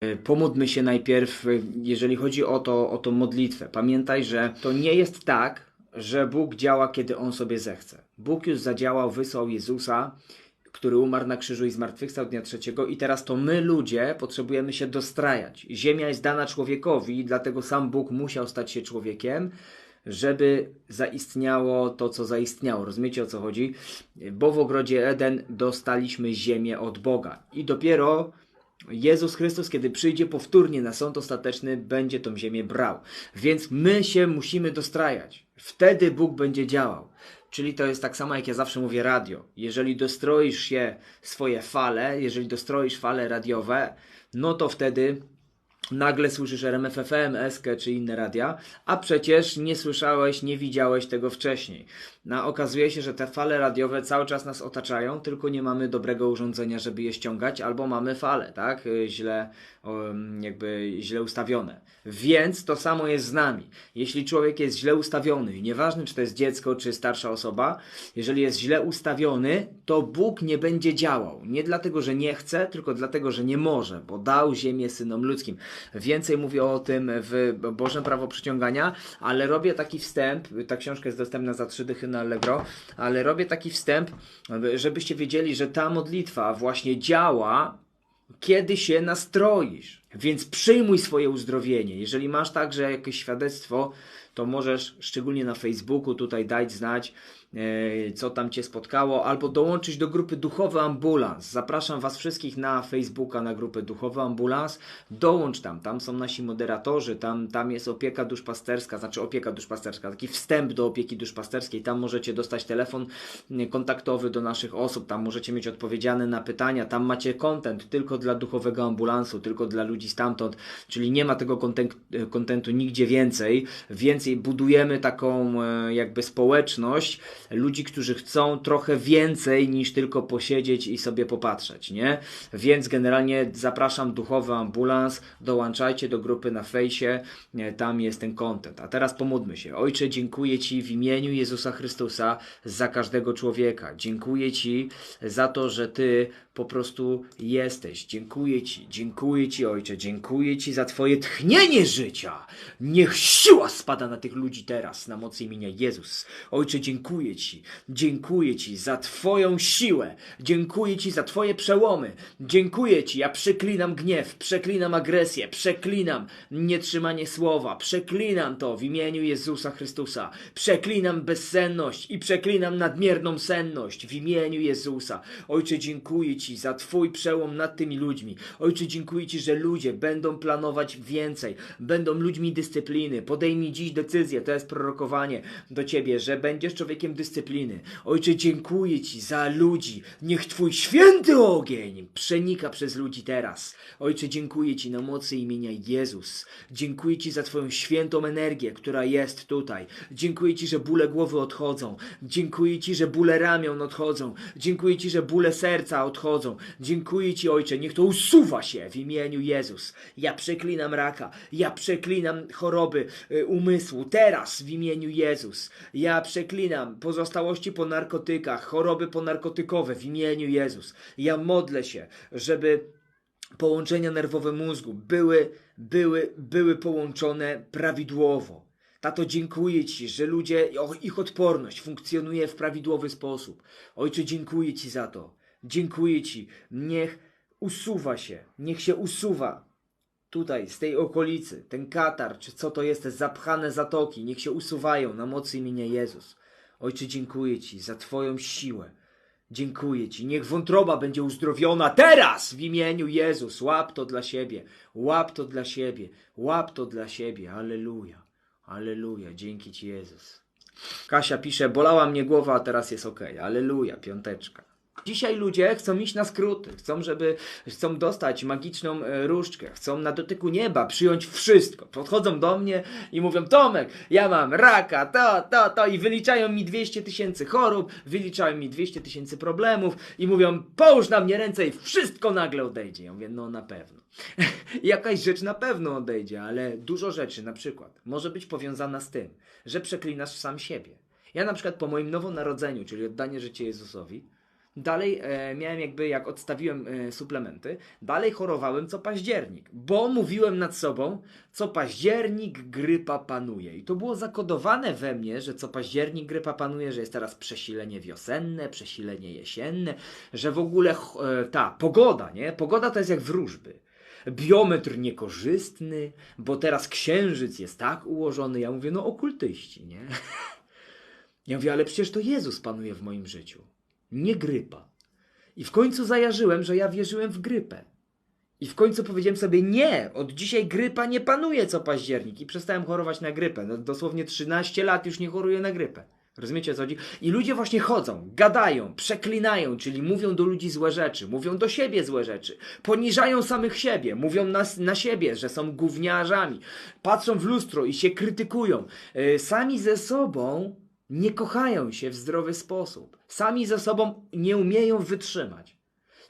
E, Pomódlmy się najpierw, e, jeżeli chodzi o to, o tą modlitwę. Pamiętaj, że to nie jest tak, że Bóg działa, kiedy On sobie zechce. Bóg już zadziałał, wysłał Jezusa, który umarł na krzyżu i zmartwychwstał dnia trzeciego i teraz to my, ludzie, potrzebujemy się dostrajać. Ziemia jest dana człowiekowi dlatego sam Bóg musiał stać się człowiekiem, żeby zaistniało to, co zaistniało. Rozumiecie, o co chodzi? Bo w ogrodzie Eden dostaliśmy ziemię od Boga i dopiero Jezus Chrystus, kiedy przyjdzie powtórnie na sąd ostateczny, będzie tą ziemię brał. Więc my się musimy dostrajać. Wtedy Bóg będzie działał. Czyli to jest tak samo, jak ja zawsze mówię radio. Jeżeli dostroisz się swoje fale, jeżeli dostroisz fale radiowe, no to wtedy nagle słyszysz RMF FM, SK czy inne radia, a przecież nie słyszałeś, nie widziałeś tego wcześniej. No, okazuje się, że te fale radiowe cały czas nas otaczają, tylko nie mamy dobrego urządzenia, żeby je ściągać, albo mamy fale, tak, y, źle, um, jakby źle ustawione. Więc to samo jest z nami. Jeśli człowiek jest źle ustawiony, nieważne czy to jest dziecko, czy starsza osoba, jeżeli jest źle ustawiony, to Bóg nie będzie działał. Nie dlatego, że nie chce, tylko dlatego, że nie może, bo dał ziemię synom ludzkim. Więcej mówię o tym w Bożym Prawo Przyciągania, ale robię taki wstęp, ta książka jest dostępna za trzy dychy na Allegro, ale robię taki wstęp, żebyście wiedzieli, że ta modlitwa właśnie działa, kiedy się nastroisz. Więc przyjmuj swoje uzdrowienie. Jeżeli masz także jakieś świadectwo, to możesz szczególnie na Facebooku tutaj dać znać, e, co tam Cię spotkało, albo dołączyć do grupy Duchowy Ambulans. Zapraszam Was wszystkich na Facebooka, na grupę Duchowy Ambulans. Dołącz tam, tam są nasi moderatorzy, tam, tam jest opieka duszpasterska, znaczy opieka duszpasterska, taki wstęp do opieki duszpasterskiej. Tam możecie dostać telefon e, kontaktowy do naszych osób, tam możecie mieć odpowiedziane na pytania, tam macie content tylko dla Duchowego Ambulansu, tylko dla ludzi stamtąd, czyli nie ma tego kontent- e, kontentu nigdzie więcej. Więcej budujemy taką e, jakby społeczność ludzi, którzy chcą trochę więcej niż tylko posiedzieć i sobie popatrzeć, nie? Więc generalnie zapraszam Duchowy Ambulans, dołączajcie do grupy na fejsie, e, tam jest ten content. A teraz pomódlmy się. Ojcze, dziękuję Ci w imieniu Jezusa Chrystusa za każdego człowieka. Dziękuję Ci za to, że Ty po prostu jesteś. Dziękuję Ci, dziękuję Ci, Ojcze, dziękuję Ci za Twoje tchnienie życia. Niech siła spada na tych ludzi teraz, na mocy imienia Jezus. Ojcze, dziękuję Ci, dziękuję Ci za Twoją siłę, dziękuję Ci za Twoje przełomy, dziękuję Ci, ja przeklinam gniew, przeklinam agresję, przeklinam nietrzymanie słowa, przeklinam to w imieniu Jezusa Chrystusa, przeklinam bezsenność i przeklinam nadmierną senność w imieniu Jezusa. Ojcze, dziękuję Ci za Twój przełom nad tymi ludźmi. Ojcze, dziękuję Ci, że ludzie będą planować więcej, będą ludźmi dyscypliny. Podejmij dziś decyzję, to jest prorokowanie do Ciebie, że będziesz człowiekiem dyscypliny. Ojcze, dziękuję Ci za ludzi. Niech Twój święty ogień przenika przez ludzi teraz. Ojcze, dziękuję Ci na mocy imienia Jezus. Dziękuję Ci za Twoją świętą energię, która jest tutaj. Dziękuję Ci, że bóle głowy odchodzą. Dziękuję Ci, że bóle ramion odchodzą. Dziękuję Ci, że bóle serca odchodzą. Dziękuję Ci, Ojcze, niech to usuwa się w imieniu Jezus. Ja przeklinam raka, ja przeklinam choroby y, umysłu teraz w imieniu Jezus. Ja przeklinam pozostałości po narkotykach, choroby ponarkotykowe w imieniu Jezus. Ja modlę się, żeby połączenia nerwowe mózgu były, były, były połączone prawidłowo. Tato, dziękuję Ci, że ludzie, ich odporność funkcjonuje w prawidłowy sposób. Ojcze, dziękuję Ci za to. Dziękuję Ci. Niech usuwa się, niech się usuwa tutaj, z tej okolicy, ten katar, czy co to jest, te zapchane zatoki, niech się usuwają na mocy imienia Jezus. Ojcze, dziękuję Ci za Twoją siłę. Dziękuję Ci. Niech wątroba będzie uzdrowiona teraz w imieniu Jezus. Łap to dla siebie. Łap to dla siebie. Łap to dla siebie. Aleluja. Aleluja. Dzięki Ci Jezus. Kasia pisze, bolała mnie głowa, a teraz jest ok. Aleluja. Piąteczka. Dzisiaj ludzie chcą iść na skróty, chcą, żeby, chcą dostać magiczną e, różdżkę, chcą na dotyku nieba przyjąć wszystko. Podchodzą do mnie i mówią, Tomek, ja mam raka, to, to, to i wyliczają mi 200 tysięcy chorób, wyliczają mi 200 tysięcy problemów i mówią, połóż na mnie ręce i wszystko nagle odejdzie. Ja mówię, no na pewno. Jakaś rzecz na pewno odejdzie, ale dużo rzeczy na przykład może być powiązana z tym, że przeklinasz sam siebie. Ja na przykład po moim nowonarodzeniu, czyli oddanie życia Jezusowi, dalej e, miałem jakby, jak odstawiłem e, suplementy, dalej chorowałem co październik, bo mówiłem nad sobą, co październik grypa panuje. I to było zakodowane we mnie, że co październik grypa panuje, że jest teraz przesilenie wiosenne, przesilenie jesienne, że w ogóle e, ta pogoda, nie? Pogoda to jest jak wróżby. Biometr niekorzystny, bo teraz księżyc jest tak ułożony. Ja mówię, no okultyści, nie? Ja mówię, ale przecież to Jezus panuje w moim życiu, nie grypa. I w końcu zajarzyłem, że ja wierzyłem w grypę. I w końcu powiedziałem sobie, nie, od dzisiaj grypa nie panuje co październik. I przestałem chorować na grypę. No, dosłownie 13 lat już nie choruję na grypę. Rozumiecie o co chodzi? I ludzie właśnie chodzą, gadają, przeklinają, czyli mówią do ludzi złe rzeczy, mówią do siebie złe rzeczy, poniżają samych siebie, mówią na, na siebie, że są gówniarzami, patrzą w lustro i się krytykują. Yy, sami ze sobą nie kochają się w zdrowy sposób. Sami ze sobą nie umieją wytrzymać.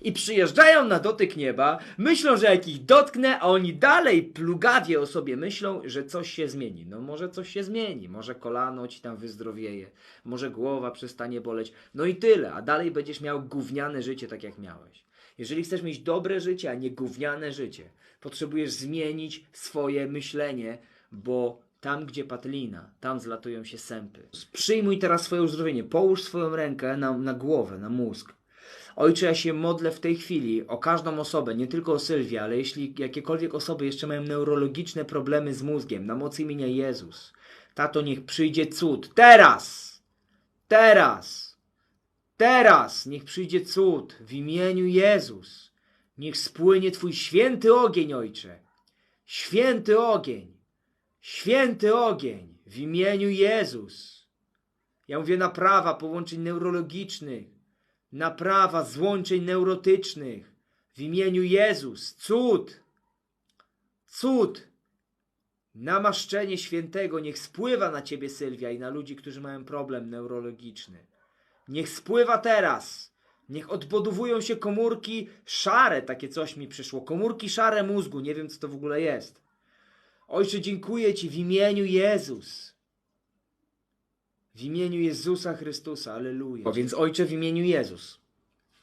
I przyjeżdżają na dotyk nieba, myślą, że jak ich dotknę, a oni dalej plugawie o sobie myślą, że coś się zmieni. No może coś się zmieni, może kolano ci tam wyzdrowieje, może głowa przestanie boleć, no i tyle, a dalej będziesz miał gówniane życie tak jak miałeś. Jeżeli chcesz mieć dobre życie, a nie gówniane życie, potrzebujesz zmienić swoje myślenie, bo tam, gdzie patlina, tam zlatują się sępy. Przyjmuj teraz swoje uzdrowienie. Połóż swoją rękę na, na głowę, na mózg. Ojcze, ja się modlę w tej chwili o każdą osobę, nie tylko o Sylwię, ale jeśli jakiekolwiek osoby jeszcze mają neurologiczne problemy z mózgiem, na mocy imienia Jezus, tato, niech przyjdzie cud. Teraz! Teraz! Teraz! Niech przyjdzie cud w imieniu Jezus. Niech spłynie Twój święty ogień, Ojcze. Święty ogień. Święty ogień w imieniu Jezus. Ja mówię naprawa połączeń neurologicznych, naprawa złączeń neurotycznych w imieniu Jezus. Cud, cud, namaszczenie świętego niech spływa na ciebie, Sylwia, i na ludzi, którzy mają problem neurologiczny. Niech spływa teraz. Niech odbudowują się komórki szare, takie coś mi przyszło. Komórki szare mózgu, nie wiem co to w ogóle jest. Ojcze, dziękuję Ci w imieniu Jezus. W imieniu Jezusa Chrystusa, aleluja. A więc Ojcze, w imieniu Jezus,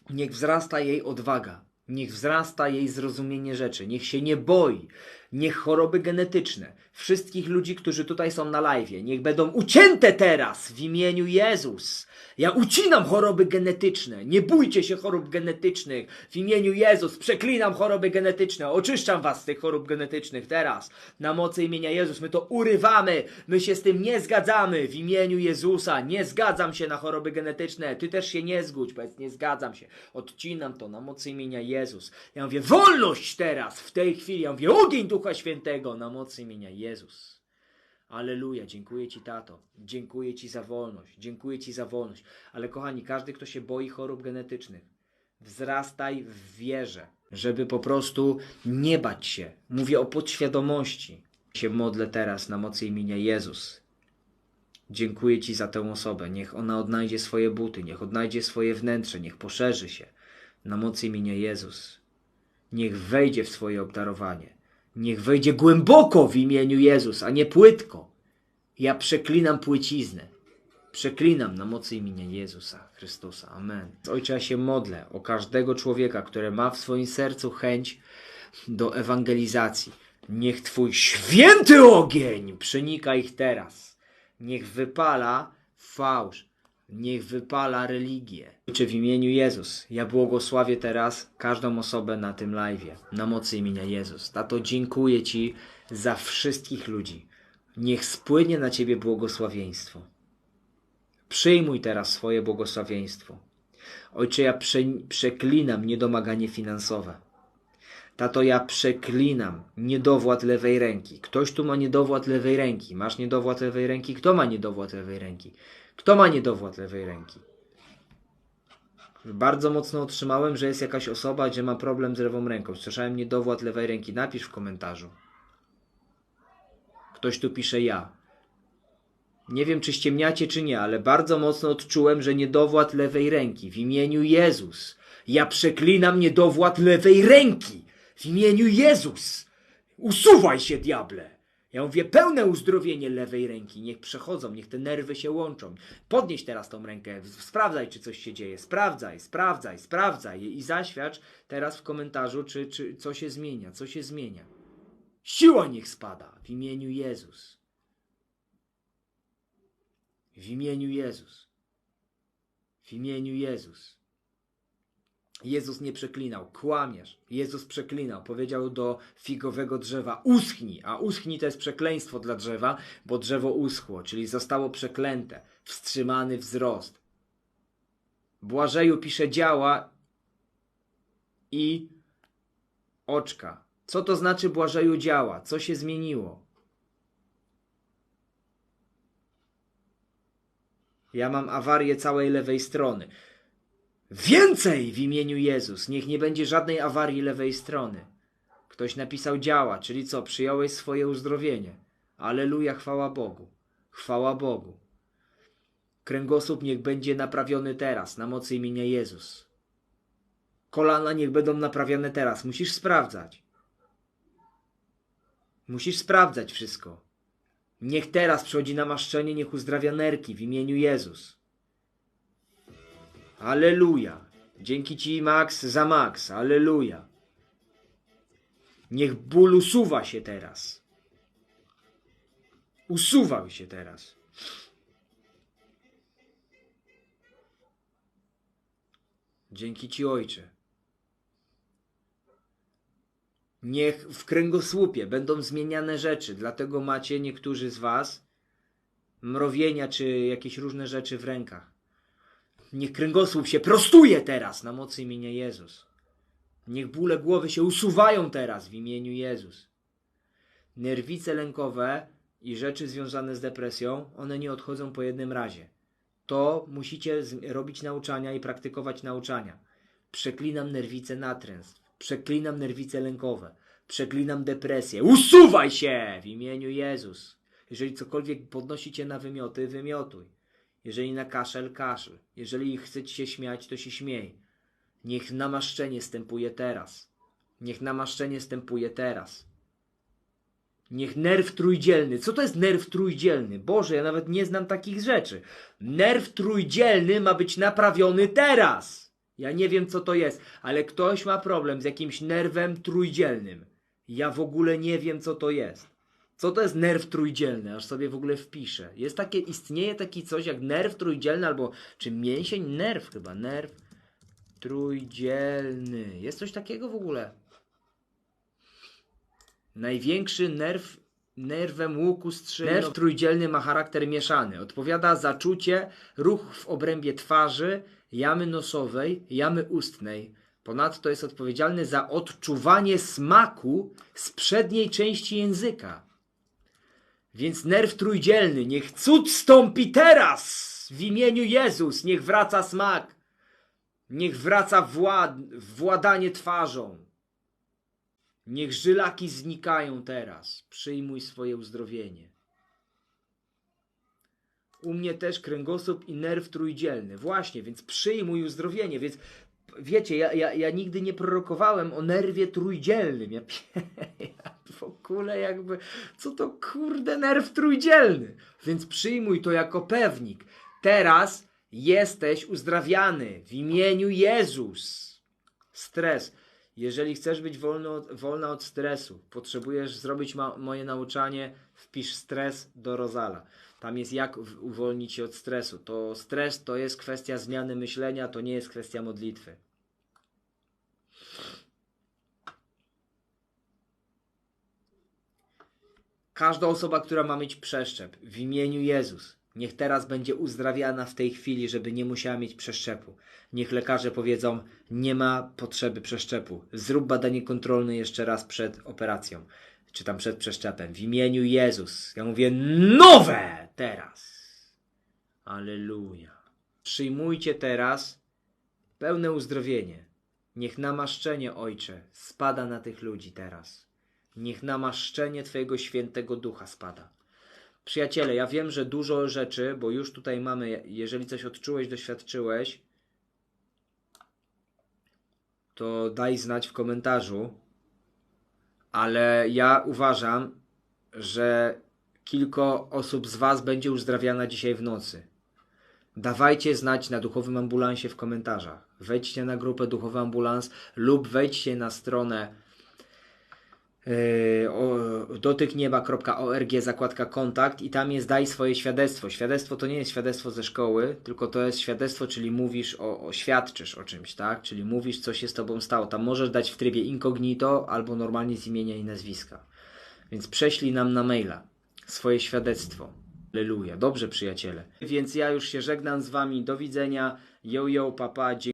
niech wzrasta jej odwaga, niech wzrasta jej zrozumienie rzeczy, niech się nie boi, niech choroby genetyczne wszystkich ludzi, którzy tutaj są na live, niech będą ucięte teraz w imieniu Jezus. Ja ucinam choroby genetyczne, nie bójcie się chorób genetycznych w imieniu Jezus, przeklinam choroby genetyczne, oczyszczam was z tych chorób genetycznych teraz na mocy imienia Jezus. My to urywamy, my się z tym nie zgadzamy w imieniu Jezusa. Nie zgadzam się na choroby genetyczne, ty też się nie zgódź, powiedz nie zgadzam się. Odcinam to na mocy imienia Jezus. Ja mówię wolność teraz, w tej chwili. Ja mówię ogień Ducha Świętego na mocy imienia Jezus. Aleluja, dziękuję Ci, tato. Dziękuję Ci za wolność. Dziękuję Ci za wolność. Ale kochani, każdy, kto się boi chorób genetycznych, wzrastaj w wierze, żeby po prostu nie bać się. Mówię o podświadomości. Się modlę teraz na mocy imienia Jezus. Dziękuję Ci za tę osobę. Niech ona odnajdzie swoje buty, niech odnajdzie swoje wnętrze, niech poszerzy się na mocy imienia Jezus. Niech wejdzie w swoje obdarowanie. Niech wejdzie głęboko w imieniu Jezus, a nie płytko. Ja przeklinam płyciznę. Przeklinam na mocy imienia Jezusa Chrystusa. Amen. Ojcze, ja się modlę o każdego człowieka, który ma w swoim sercu chęć do ewangelizacji. Niech Twój święty ogień przenika ich teraz. Niech wypala fałsz. Niech wypala religię. Ojcze, w imieniu Jezus, ja błogosławię teraz każdą osobę na tym live'ie, na mocy imienia Jezus. Tato, dziękuję Ci za wszystkich ludzi. Niech spłynie na Ciebie błogosławieństwo. Przyjmuj teraz swoje błogosławieństwo. Ojcze, ja prze, przeklinam niedomaganie finansowe. Tato, ja przeklinam niedowład lewej ręki. Ktoś tu ma niedowład lewej ręki. Masz niedowład lewej ręki? Kto ma niedowład lewej ręki? Kto ma niedowład lewej ręki? Bardzo mocno otrzymałem, że jest jakaś osoba, gdzie ma problem z lewą ręką. Słyszałem niedowład lewej ręki. Napisz w komentarzu. Ktoś tu pisze ja. Nie wiem, czy ściemniacie, czy nie, ale bardzo mocno odczułem, że niedowład lewej ręki. W imieniu Jezus. Ja przeklinam niedowład lewej ręki. W imieniu Jezus. Usuwaj się, diable. Ja mówię, pełne uzdrowienie lewej ręki. Niech przechodzą, niech te nerwy się łączą. Podnieś teraz tą rękę, sprawdzaj, czy coś się dzieje. Sprawdzaj, sprawdzaj, sprawdzaj i zaświadcz teraz w komentarzu, czy, czy co się zmienia, co się zmienia. Siła niech spada w imieniu Jezus. W imieniu Jezus. W imieniu Jezus. Jezus nie przeklinał, kłamiesz. Jezus przeklinał, powiedział do figowego drzewa: uschnij, a uschnij to jest przekleństwo dla drzewa, bo drzewo uschło, czyli zostało przeklęte, wstrzymany wzrost. Błażeju pisze działa i oczka. Co to znaczy Błażeju działa? Co się zmieniło? Ja mam awarię całej lewej strony. Więcej w imieniu Jezus. Niech nie będzie żadnej awarii lewej strony. Ktoś napisał działa, czyli co? Przyjąłeś swoje uzdrowienie. Aleluja, chwała Bogu. Chwała Bogu. Kręgosłup niech będzie naprawiony teraz, na mocy imienia Jezus. Kolana niech będą naprawione teraz. Musisz sprawdzać. Musisz sprawdzać wszystko. Niech teraz przychodzi namaszczenie, niech uzdrawia nerki w imieniu Jezus. Aleluja. Dzięki Ci, Max, za Max. Aleluja. Niech ból usuwa się teraz. Usuwał się teraz. Dzięki Ci, Ojcze. Niech w kręgosłupie będą zmieniane rzeczy, dlatego macie niektórzy z Was mrowienia czy jakieś różne rzeczy w rękach. Niech kręgosłup się prostuje teraz na mocy imienia Jezus. Niech bóle głowy się usuwają teraz w imieniu Jezus. Nerwice lękowe i rzeczy związane z depresją, one nie odchodzą po jednym razie. To musicie robić nauczania i praktykować nauczania. Przeklinam nerwice natręstw. Przeklinam nerwice lękowe. Przeklinam depresję. Usuwaj się w imieniu Jezus. Jeżeli cokolwiek podnosi cię na wymioty, wymiotuj. Jeżeli na kaszel, kaszel. Jeżeli chcecie się śmiać, to się śmiej. Niech namaszczenie stępuje teraz. Niech namaszczenie stępuje teraz. Niech nerw trójdzielny. Co to jest nerw trójdzielny? Boże, ja nawet nie znam takich rzeczy. Nerw trójdzielny ma być naprawiony teraz. Ja nie wiem, co to jest, ale ktoś ma problem z jakimś nerwem trójdzielnym. Ja w ogóle nie wiem, co to jest. Co to jest nerw trójdzielny? Aż sobie w ogóle wpiszę. Jest takie, istnieje taki coś jak nerw trójdzielny albo czy mięsień? Nerw chyba, nerw trójdzielny. Jest coś takiego w ogóle. Największy nerw nerwem łuku strzelno. Nerw trójdzielny ma charakter mieszany. Odpowiada za czucie, ruch w obrębie twarzy, jamy nosowej, jamy ustnej. Ponadto jest odpowiedzialny za odczuwanie smaku z przedniej części języka. Więc nerw trójdzielny, niech cud stąpi teraz w imieniu Jezus, niech wraca smak, niech wraca wład, władanie twarzą. Niech żylaki znikają teraz. Przyjmuj swoje uzdrowienie. U mnie też kręgosłup i nerw trójdzielny. Właśnie, więc przyjmuj uzdrowienie. Więc wiecie, ja, ja, ja nigdy nie prorokowałem o nerwie trójdzielnym. Ja, w ogóle jakby, co to kurde nerw trójdzielny? Więc przyjmuj to jako pewnik. Teraz jesteś uzdrawiany w imieniu Jezus. Stres. Jeżeli chcesz być wolna od stresu, potrzebujesz zrobić ma, moje nauczanie, wpisz stres do Rozala. Tam jest jak uwolnić się od stresu. To stres to jest kwestia zmiany myślenia, to nie jest kwestia modlitwy. Każda osoba, która ma mieć przeszczep w imieniu Jezus, niech teraz będzie uzdrawiana w tej chwili, żeby nie musiała mieć przeszczepu. Niech lekarze powiedzą, nie ma potrzeby przeszczepu. Zrób badanie kontrolne jeszcze raz przed operacją, czy tam przed przeszczepem. W imieniu Jezus. Ja mówię, nowe teraz. Aleluja. Przyjmujcie teraz pełne uzdrowienie. Niech namaszczenie, Ojcze, spada na tych ludzi teraz. Niech namaszczenie Twojego świętego ducha spada. Przyjaciele, ja wiem, że dużo rzeczy, bo już tutaj mamy, jeżeli coś odczułeś, doświadczyłeś, to daj znać w komentarzu. Ale ja uważam, że kilka osób z Was będzie uzdrawiana dzisiaj w nocy. Dawajcie znać na Duchowym Ambulansie w komentarzach. Wejdźcie na grupę Duchowy Ambulans lub wejdźcie na stronę dotyknieba.org zakładka kontakt i tam jest daj swoje świadectwo. Świadectwo to nie jest świadectwo ze szkoły, tylko to jest świadectwo, czyli mówisz o, o świadczysz o czymś, tak? Czyli mówisz, co się z tobą stało. Tam możesz dać w trybie incognito albo normalnie z imienia i nazwiska. Więc prześlij nam na maila swoje świadectwo. Aleluja. Dobrze, przyjaciele. Więc ja już się żegnam z wami. Do widzenia. Yo, yo, papa. Dziękuję.